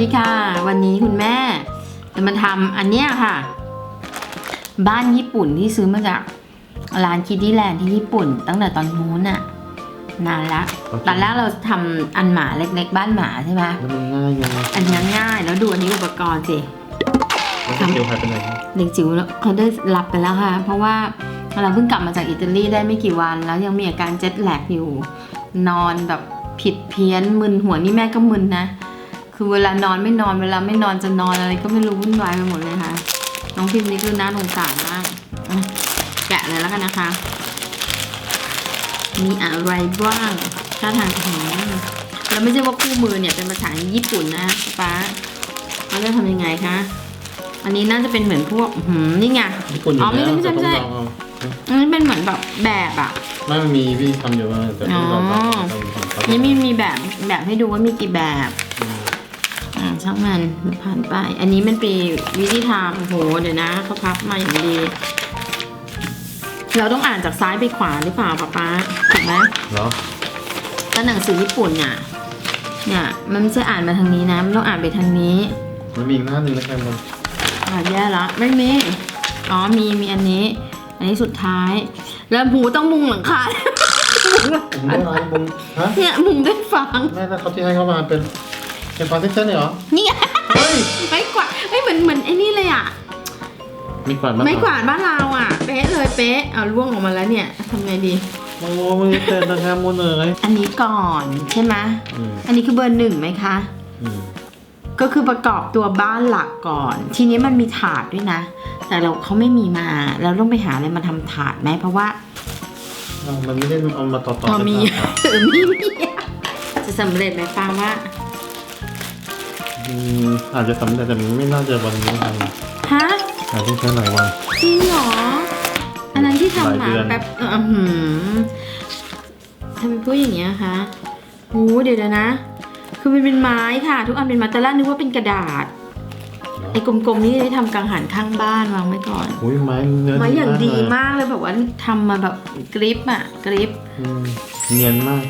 ดีค่ะ วันนี้คุณแม่ จะมาทำอันเนี้ยค่ะ บ้านญี่ปุ่นที่ซื้อมาจากร้านคิดดี้แลนด์ที่ญี่ปุ่น ตั้งแต่ตอนนู้นอะนานละโอเคตอนแรกเราทำอันหมาเล็กๆ บ้านหมาใช่ไหมแล้วมันง่ายยังไงอันนี้ง่ายแล้วดูอันนี้อุปกรณ์สิแล้วสเกลหายไปไหนครับเด็กจิ๋วเขาได้รับไปแล้วค่ะ เพราะว่าเราเพิ่งกลับมาจากอิตาลีได้ไม่กี่วัน แล้วยังมีอาการเจ็ตแลกอยู่ นอนแบบผิดเพี้ยนมึนหัวนี่แม่ก็มึนนะ คือเวลานอนไม่นอนเวลาไม่นอนจะนอนอะไรก็ไม่รู้วุ่นวายไปหมดเลยค่ะ น้องพิมพ์นี่คือน่าสงสารมากอะแกะเลยแล้วกันนะคะ มีอะไรบ้างท่าทางของแล้วไม่ใช่ว่าคู่มือเนี่ยเป็นภาษาญี่ปุ่นนะป๊าเขาจะทำยังไงคะอันนี้น่าจะเป็นเหมือนพวกอื้อหือนี่ไงญี่ปุ่นอยู่อ๋อไม่แล้วไม่ใช่แต่ไม่ใช่ต้องลองเอาอันนี้เป็นเหมือนแบบแบบอะไม่มันมีพี่ทำอยู่ว่าแต่ต้องลองอ๋อ ทำทำทำนี่มีมีแบบแบบให้ดูว่ามีกี่แบบ อืม อ่าช่างมันผ่านไป อันนี้มันเป็นวิธีทำโอ้โหเดี๋ยวนะเขาพับมาอย่างดี เราต้องอ่านจากซ้ายไปขวาหรือเปล่าป๊าป๊าถูกไหมเหรอถ้าหนังสือญี่ปุ่นเนี่ยเนี่ยมันไม่ใช่อ่านมาทางนี้นะมันต้องอ่านไปทางนี้มันมีอีกหน้าหนึ่งนะแคมบอลอ่าแย่ละไม่มีอ๋อมีมีอันนี้ อันนี้สุดท้าย แล้วหูต้องมุงหลังคา มุงหลังผมคาไม่ร้านบุญฮะเนี่ยมุงด้วยฟางแม่ถ้าเขาที่ให้เข้ามาเป็น เป็นฟาร์ติเซนเหรอ นี่ไงเฮ้ย ไม่กวาดเฮ้ยเหมือนเหมือนไอ้นี่เลยอะมีกวาดบ้างไม่กวาดบ้านเราอะ เป๊ะเลยเป๊ะ เอาล่วงออกมาแล้วเนี่ยทำไงดี โอ้มือเต้นนะแคมมุนเลยอันนี้ก่อนใช่ไหมอืมอันนี้คือเบอร์หนึ่งไหมคะ อืมก็คือประกอบตัวบ้านหลักก่อน ทีนี้มันมีถาดด้วยนะ แต่เราเขาไม่มีมาเราต้องไปหาอะไรมาทำถาดไหมเพราะว่าอ้าวมันไม่ได้เอามาต่อต่อพอมีกันหรือมีมีจะสำเร็จไหมฟังว่า อืมอาจจะสำเร็จแต่มันไม่น่าจะวันนี้ทันฮะอาจจะใช้หลายวัน จริงเหรอ อันนั้นที่ทำหลายมาเดือนแป๊บเออหืมทำไมพูดอย่างเงี้ยคะโอ้เดี๋ยวนะ คือมันเป็นไม้ค่ะ ทุกอันเป็นไม้แต่แรกนึกว่าเป็นกระดาษ ไอ้กลมๆนี่ได้ทำกังหันข้างบ้านวางไว้ก่อนอุ้ยไม้เนื้อไม้อย่างดีเลยมากเลยแบบว่าทำมาแบบกริปอะกริปอืมเนียนมาก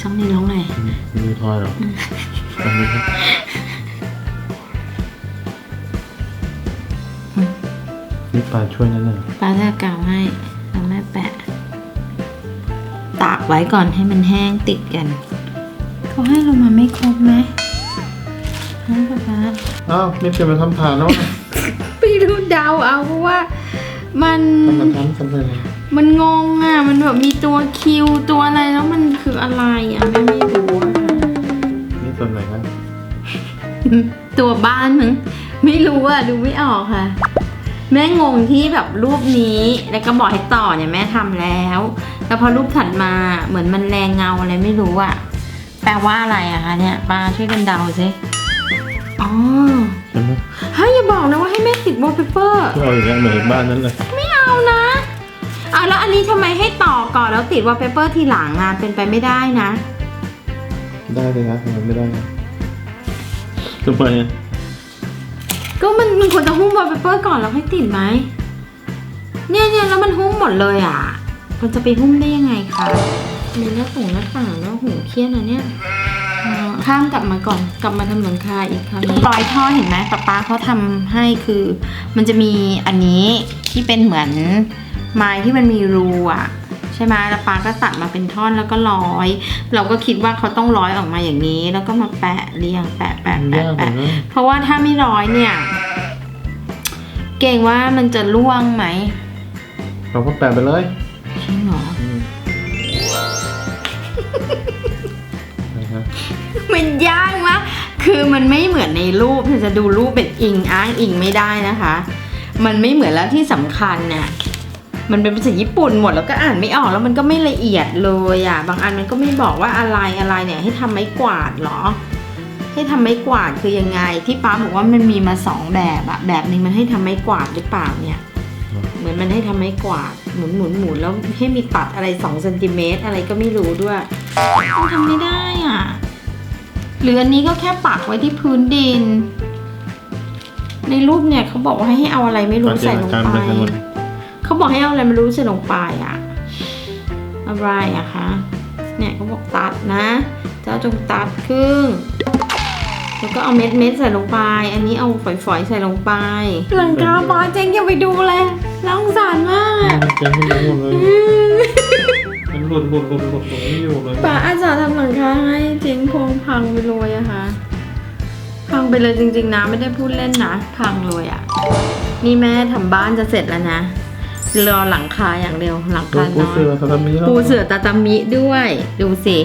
ช่องนี้ร้องไงมีทอยเหรอ อันนี้ครับนี่ปลาช่วยนั่นน่ะป้าจะกาวให้แล้วแม่แปะ ตากไว้ก่อนให้มันแห้งติดกันเขาให้เรามาไม่ครบไหมฮะป๊าป๊าอ้าวนี่เปลี่ยนมาทำฐานแล้วอะไปดูเดาเอาเพราะว่า มันทำมาทำสำเร็จแล้วมันงงอะ มันแบบมีตัวคิวตัวอะไรแล้วมันคืออะไรอะแม่ ตัวบ้านมึงไม่รู้อะดูไม่ออกค่ะ แม่งงที่แบบรูปนี้แล้วก็บอกให้ต่อเนี่ยแม่ทำแล้วแล้วพอรูปถัดมาเหมือนมันแรงเงาอะไรไม่รู้อะแปลว่าอะไรอะคะเนี่ยป้าช่วยกันเดาสิอ๋อใช่ไหมเฮ้ยอย่าบอกนะว่าให้แม่ติดวอลเปเปอร์ที่เอาอย่างเงี้ยเหมือนบ้านนั้นเลยไม่เอานะอะแล้วอันนี้ทำไมให้ต่อก่อนแล้วติดวอลเปเปอร์ทีหลังอะเป็นไปไม่ได้นะ ได้เลยครับทำไมไม่ได้นะ ทำไมอะก็มันมันควรจะหุ้มวอลเปเปอร์ก่อนแล้วค่อยติดไหม เนี่ยเนี่ยแล้วมันหุ้มหมดเลยอะ มันจะไปหุ้มได้ยังไงคะ มีหน้าต่างหน้าต่างแล้วหูเครียดนะเนี่ยอ่าข้ามกลับมาก่อนกลับมาทำหลังคาอีกคราวนี้รอยท่อเห็นไหมป๊าป๊าเขาทำให้คือ มันจะมีอันนี้ที่เป็นเหมือนไม้ที่มันมีรูอะ ใช่ไหมแล้วปาก็ตัดมาเป็นท่อนแล้วก็ร้อย เราก็คิดว่าเขาต้องร้อยออกมาอย่างนี้ แล้วก็มาแปะเรียงแปะแปะมันแปะยากเหมือแปะนนะเพราะว่าถ้าไม่ร้อยเนี่ย เก่งว่ามันจะล่วงไหมเราก็แปะไปเลยจริงเหรออืมนะครับมันยากมากคือมันไม่เหมือนในรูปเราจะดูรูปเป็นอิงอ้างอิงไม่ได้นะคะ มันไม่เหมือนแล้วที่สำคัญเนี่ย มันเป็นภาษาญี่ปุ่นหมดแล้วก็อ่านไม่ออกแล้วมันก็ไม่ละเอียดเลยอะ บางอันมันก็ไม่บอกว่าอะไรอะไรเนี่ย ให้ทำไม้กวาดเหรอ ให้ทำไม้กวาดคือยังไง ที่ป้าบอกว่ามันมีมาสองแบบอะแบบหนึงมันให้ทำไม้กวาดหรือเปล่าเนี่ย เหมือนมันให้ทำไม้กวาดหมุนหมุนหมุนแล้วให้มีตัดอะไรสองเซนติเมตรอะไรก็ไม่รู้ด้วยมันทำไม่ได้อะหรืออันนี้ก็แค่ปักไว้ที่พื้นดิน ในรูปเนี่ยเขาบอกว่าให้เอาอะไรไม่รู้ใส่ลงไป เขาบอกให้เอาอะไรไม่รู้ใส่ลงไปอะอะไรอะคะ เนี่ยเขาบอกตัดนะเจ้าจงตัดครึ่ง แล้วก็เอาเม็ดเม็ดๆใส่ลงไป อันนี้เอาฝอยๆใส่ลงไปหลังคาบ้านเจ๊งอย่าไปดูเลยน่าสงสารมากอะเจ๊งที่รู้หมดเลยมันหลุดหลุดหลุดหลุดหลุดไม่อยู่เลยป้าอาจารย์ทำหลังคาให้เจ๊งโครงพังไปเลยอะค่ะ พังไปเลยจริง ๆนะไม่ได้พูดเล่นนะ พังเลยอะนี่แม่ทำบ้านจะเสร็จแล้วนะ รอหลังคาอย่างเดียวหลังปูคานปูอนเสือสตามีแล้วปูเสือตาตามิด้วย ดูสิ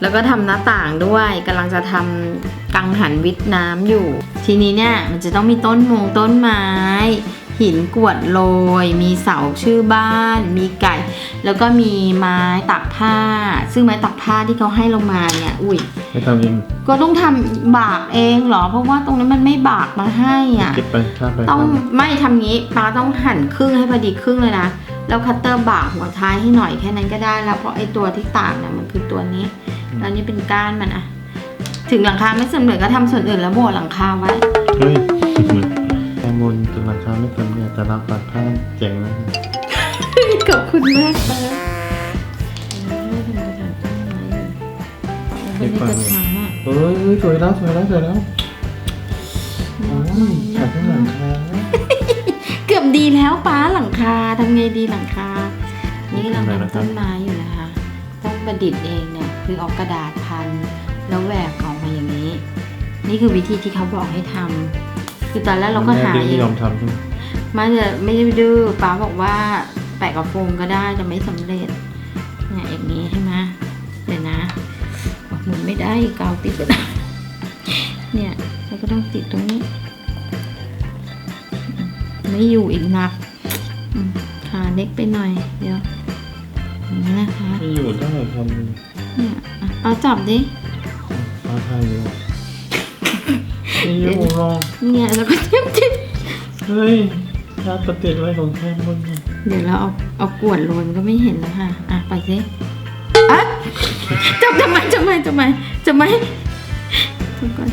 แล้วก็ทำหน้าต่างด้วยกำลังจะทำกังหันวิทย์น้ำอยู่ ทีนี้เนี่ยมันจะต้องมีต้นมงต้นไม้ หินกรวดโรย มีเสาชื่อบ้าน มีไก่ แล้วก็มีไม้ตักผ้า ซึ่งไม้ตักผ้าที่เขาให้ลงมาเนี่ย อุ้ยไม่ทำเองก็ต้องทำบากเองเหรอ เพราะว่าตรงนั้นมันไม่บากมาให้อะเก็บไปข้ามไปต้องข้ามไปไม่ทำงี้ป้าต้องหั่นครึ่งให้พอดีครึ่งเลยนะ แล้วคัตเตอร์บากหัวท้ายให้หน่อยแค่นั้นก็ได้แล้วเพราะไอ้ตัวที่ตากเนี่ยมันคือตัวนี้ แล้วนี่เป็นก้านมันอะถึงหลังคาไม่สำเร็จก็ทำส่วนอื่นแล้วโบกหลังคาไว้ ราคาไม่เต็มเนี่ยแต่รับราคานเจ๋งนะขอบคุณมากป้าไม่ได้กระถางอะเฮ้ยสวยแล้วสวยแล้วสวยแล้วโอ้ยขาดทั้งหลังคาเกือบดีแล้วป้าหลังคาทำไงดีหลังคา นี่เราทำต้นไม้อยู่นะคะ ต้องประดิษฐ์เองเนี่ยคือเอากระดาษพันแล้วแหวกออกมาอย่างนี้ นี่คือวิธีที่เขาบอกให้ทำ คือตอนแรกเราก็หาแม่เอที่งยอมทำใช่ไหมไมันจะไม่ได้ดื้อป้าบอกว่าแปะกับโฟมก็ได้แต่ไม่สำเร็จเนี่ยอย่างนี้ใช่ไหมเดี๋ยวนะบอกหมุนไม่ได้กาวติดเลยนะเนี่ยเราก็ต้องติดตรงนี้อืมไม่อยู่อีกนักอืมขาเล็กไปหน่อยเดี๋ยวอย่างนี้นะคะไม่อยู่ได้ทำเนี่ยอะเอาจับดิฟ้าไทยอ ยู่ไม่อยู่หรอกเนี่ยแล้วก็จิ้มจิ้มเฮ้ยชาติประติดอะไรของแท้บนเนี่ยเดี๋ยวเราเอาเอากวดลงมันก็ไม่เห็นแล้วค่ะอะไปสิอะจับทำไมจับไมจับไมจับไมทุกคน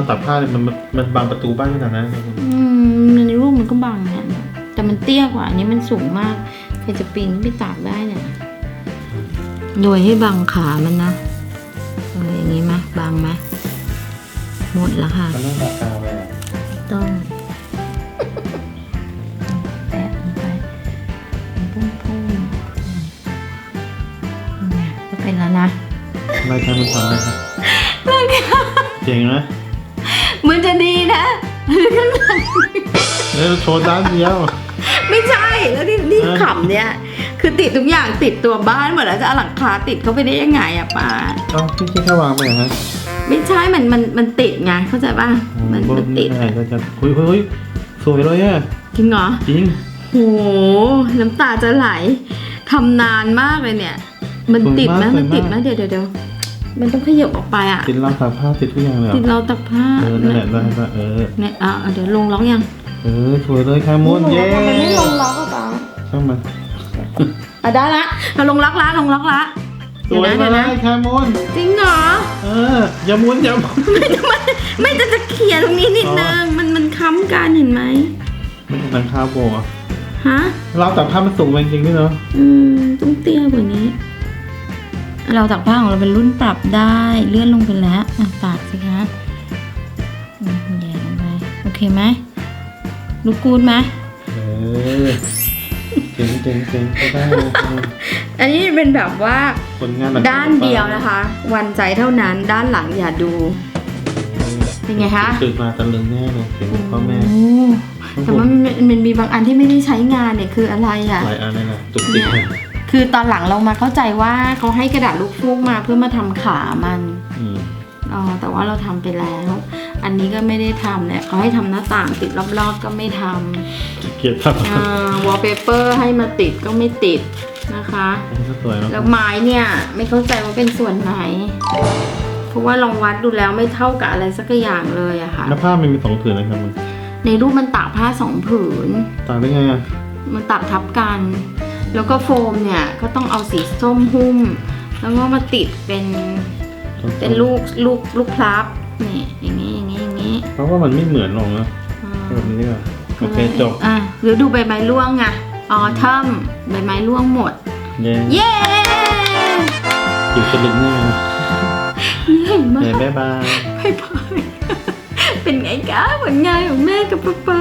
องขวัถ้าญเราตัดผ้าเนี่ยมันมันมันบังประตูบ้านขนาดนั้นครับคุณอืมในรูปมันก็บังเนี่ยแต่มันเตี้ยกว่าอันนี้มันสูงมากใครจะปีนขึ้นไปตากได้เนี่ยโดยให้บังขามันนะเอออย่างนี้ไหมบังไหมหมดแล้วค่ะ มันต้องราคาไปอะต้องแตะลงไปพุ่งพุ่งก็เป็นแล้วนะ รายการมันทำอะไรครับ เจ๋งนะ มันจะดีนะแล้วโชว์ด้านเดียว ไม่ใช่แล้วที่ที่เออขำเนี่ย คือติดทุกอย่างติดตัวบ้านหมดแล้วจะเอาหลังคาติดเข้าไปได้ยังไงอะป้าเอ้าพี่แค่วางไปเหรอฮะไม่ใช่มันมันมันติดไงเข้าใจป่ะมันมันติดใช่ก็จะเฮ้ยเฮ้ยสวยเลยอะจริงเหรอจริงโหน้ำตาจะไหลทำนานมากเลยเนี่ย มันติดไหมสวยมากมันติดไหมสวยมากเดี๋ยวเดี๋ยวเดี๋ยว มันต้องขยับออกไปอะติดราวตากผ้าติดทุกอย่างเลยเหรติดอเราวตักผ้าเออนั่นแหละได้ป่ะเออ เนี่ยอะเดี๋ยวลงล็อกยัง เออสวยเลยคามุนเย้มันไม่ลงล็อกอะป้าช่างมันอะได้ละเราลงล็อกละลงล็อกละสเดี๋ยววยนะมาเดี๋ยวนะกคามุนจริงเหรอเอออย่ามุนอย่ามุนไม่จะจะเขียนตรงนี้นิดนึงมันมันค้ำกันเห็นไหมมันเป็นหลังคาโบกอะฮะราวตากผ้ามันสูงไปจริงๆด้วยเนาะอืมต้องเตี้ยกว่านี้ เราตักผ้าของเราเป็นรุ่นปรับได้เลื่อนลงไปแล้วอะตากสิคะแย่ลงไปโอเคไหมลูกกูดไหมเออเจ๋งเจ๋งเจ๋งก็ได้อันนี้เป็นแบบว่าผลงานหลังด้านเดียวนะคะ วันใจเท่านั้นด้านหลังอย่าดู เป็นไงคะ ตื่นมาตะลึงแน่เลยเสียงพ่อแม่โอ้แต่ว่ามันมันมีบางอันที่ไม่ได้ใช้งานเนี่ยคืออะไรอะ หลายอันเลยนะตุกติกเนี่ย คือตอนหลังเรามาเข้าใจว่าเขาให้กระดาษลูกฟูกมาเพื่อมาทำขามันอืมอ๋อแต่ว่าเราทำไปแล้ว อันนี้ก็ไม่ได้ทำเนี่ยเขาให้ทำหน้าต่างติดรอบๆก็ไม่ทเกลียดทำำอ่าวอลเปเปอร์ให้มาติดก็ไม่ติดนะคะอันนี้ก็สวยเนาะแล้วไม้เนี่ยไม่เข้าใจว่าเป็นส่วนไหน เพราะว่าลองวัดดูแล้วไม่เท่ากับอะไรสักอย่างเลยอะค่ะ แล้วผ้ามันมีสองผืนนะครับมึงในรูปมันตากผ้าสองผืนต่างได้ไงอะมันตักทับกัน แล้วก็โฟมเนี่ยก็ต้องเอาสีส้มหุ้ม แล้วก็มาติดเป็นเป็นลูกลูกลูกพลับนี่อย่างนี้อย่างนี้อย่างนี้เพราะว่ามันไม่เหมือนหรอกนะอ่าแบบนี้ดีกว่าโอเคจบอะหรือดูใบไม้ร่วงไงออทัมใบไม้ร่วงหมด เย้เย้อยู่จะลึกแน่เหนื่อยมาเย้กบ๊ายบายบายบายเป็นไงคะผลงานของแม่กับป๊าป๊า